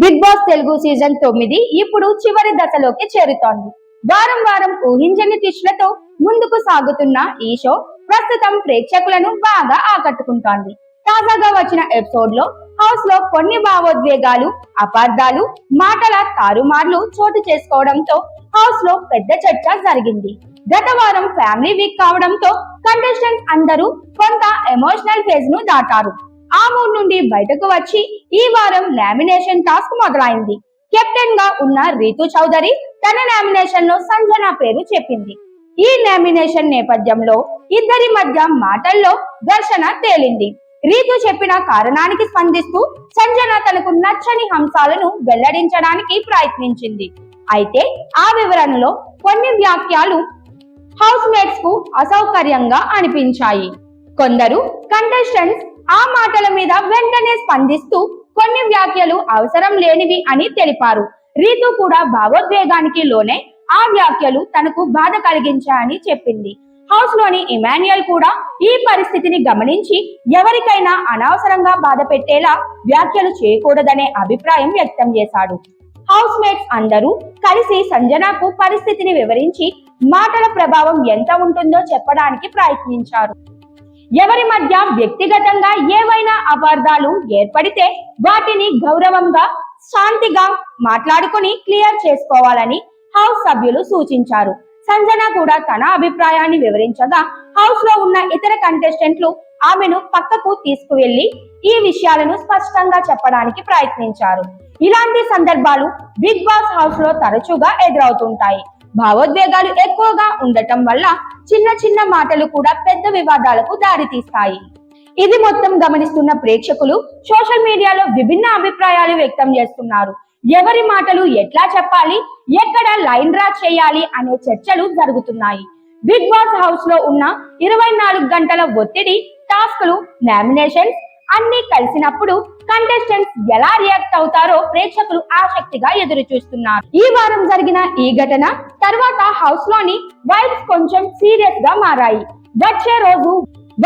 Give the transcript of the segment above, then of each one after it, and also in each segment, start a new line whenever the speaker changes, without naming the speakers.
Big boss Telugu season తొమ్మిది ఇప్పుడు చివరి దశలోకి చేరుతోంది. వారం వారం ఊహించని టిష్లతో ముందుకు సాగుతున్న ఈ షో ప్రస్తుతం ప్రేక్షకులను బాగా ఆకట్టుకుంటోంది. తాజాగా వచ్చిన ఎపిసోడ్లో హౌస్లో కొన్ని భావోద్వేగాలు అపార్థాలు మాటల తారుమార్లు చోటు చేసుకోవడంతో హౌస్లో పెద్ద చర్చ జరిగింది. గత వారం ఫ్యామిలీ వీక్ కావడంతో కంటెస్టెంట్స్ అందరూ కొంత ఎమోషనల్ ఫేజ్ను దాటారు. ఆ మూడ్ నుండి బయటకు వచ్చి ఈ వారం లామినేషన్ టాస్క్ మొదలైంది. కెప్టెన్గా ఉన్న రీతు చౌదరి తన నామినేషన్లో సంజన పేరు చెప్పింది. ఈ నామినేషన్ నేపథ్యంలో ఇద్దరి మధ్య మాటల్లో ఘర్షణ తేలింది. రీతు చెప్పిన కారణానికి స్పందిస్తూ సంజన తనకు నచ్చని అంశాలను వెల్లడించడానికి ప్రయత్నించింది. అయితే ఆ వివరణలో కొన్ని వ్యాఖ్యలు హౌస్ మేట్స్కు అసౌకర్యంగా అనిపించాయి. కొందరు కంటెస్టెంట్స్ ఆ మాటల మీద వెంటనే స్పందిస్తూ కొన్ని వ్యాఖ్యలు అవసరం లేనివి అని తెలిపారు. రీతు కూడా భావోద్వేగానికి లోనే ఆ వ్యాఖ్యలు తనకు బాధ కలిగించాయని చెప్పింది. హౌస్లోని ఇమాన్యుయల్ కూడా ఈ పరిస్థితిని గమనించి ఎవరికైనా అనవసరంగా బాధ పెట్టేలా వ్యాఖ్యలు చేయకూడదనే అభిప్రాయం వ్యక్తం చేశాడు. హౌస్ మేట్స్ అందరూ కలిసి సంజనాకు పరిస్థితిని వివరించి మాటల ప్రభావం ఎంత ఉంటుందో చెప్పడానికి ప్రయత్నించారు. ఎవరి మధ్య వ్యక్తిగతంగా ఏవైనా అపార్థాలు ఏర్పడితే వాటిని గౌరవంగా శాంతిగా మాట్లాడుకుని క్లియర్ చేసుకోవాలని హౌస్ సభ్యులు సూచించారు. సంజన కూడా తన అభిప్రాయాన్ని వివరించగా హౌస్లో ఉన్న ఇతర కంటెస్టెంట్లు ఆమెను పక్కకు తీసుకువెళ్ళి ఈ విషయాలను స్పష్టంగా చెప్పడానికి ప్రయత్నించారు. ఇలాంటి సందర్భాలు బిగ్ బాస్ హౌస్లో తరచుగా ఎదురవుతుంటాయి. భావోద్వేగాలు ఎక్కువగా ఉండటం వల్ల చిన్న చిన్న మాటలు కూడా పెద్ద వివాదాలకు దారితీస్తాయి. ఇది మొత్తం గమనిస్తున్న ప్రేక్షకులు సోషల్ మీడియాలో విభిన్న అభిప్రాయాలు వ్యక్తం చేస్తున్నారు. ఎవరి మాటలు ఎట్లా చెప్పాలి ఎక్కడ లైన్ డ్రా చేయాలి అనే చర్చలు జరుగుతున్నాయి. బిగ్ బాస్ హౌస్లో ఉన్న ఇరవై నాలుగు గంటల ఒత్తిడి టాస్క్లు నామినేషన్స్ అన్ని కలిసినప్పుడు కంటెస్టెంట్స్ ఎలా రియాక్ట్ అవుతారో ప్రేక్షకులు ఆసక్తిగా ఎదురు చూస్తున్నారు ఈ వారం జరిగిన ఈ ఘటన తర్వాత హౌస్లోని వైబ్స్ కొంచెం సీరియస్గా మారాయి. వచ్చే రోజు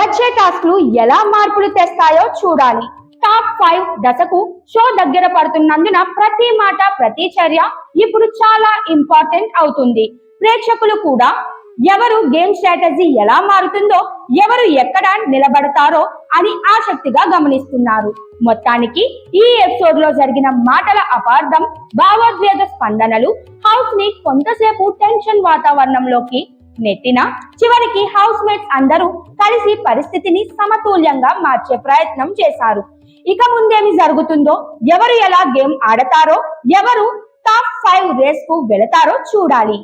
వచ్చే టాస్క్లు ఎలా మార్పులు తెస్తాయో చూడాలి. టాప్ ఫైవ్ దశకు షో దగ్గర పడుతున్నందున ప్రతి మాట ప్రతి చర్య ఇప్పుడు చాలా ఇంపార్టెంట్ అవుతుంది. ప్రేక్షకులు కూడా ఎవరు గేమ్ స్ట్రాటజీ ఎలా మారుతుందో ఎవరు ఎక్కడ నిలబడతారో అని ఆసక్తిగా గమనిస్తున్నారు. మొత్తానికి ఈ ఎపిసోడ్లో జరిగిన మాటల అపార్థం భావోద్వేగ స్పందనలు హౌస్ని కొంతసేపు టెన్షన్ వాతావరణంలోకి నెట్టిన చివరికి హౌస్ మేట్స్ అందరూ కలిసి పరిస్థితిని సమతుల్యంగా మార్చే ప్రయత్నం చేశారు. ఇక ముందేమి జరుగుతుందో ఎవరు ఎలా గేమ్ ఆడతారో ఎవరు టాప్ ఫైవ్ రేస్కు వెళతారో చూడాలి.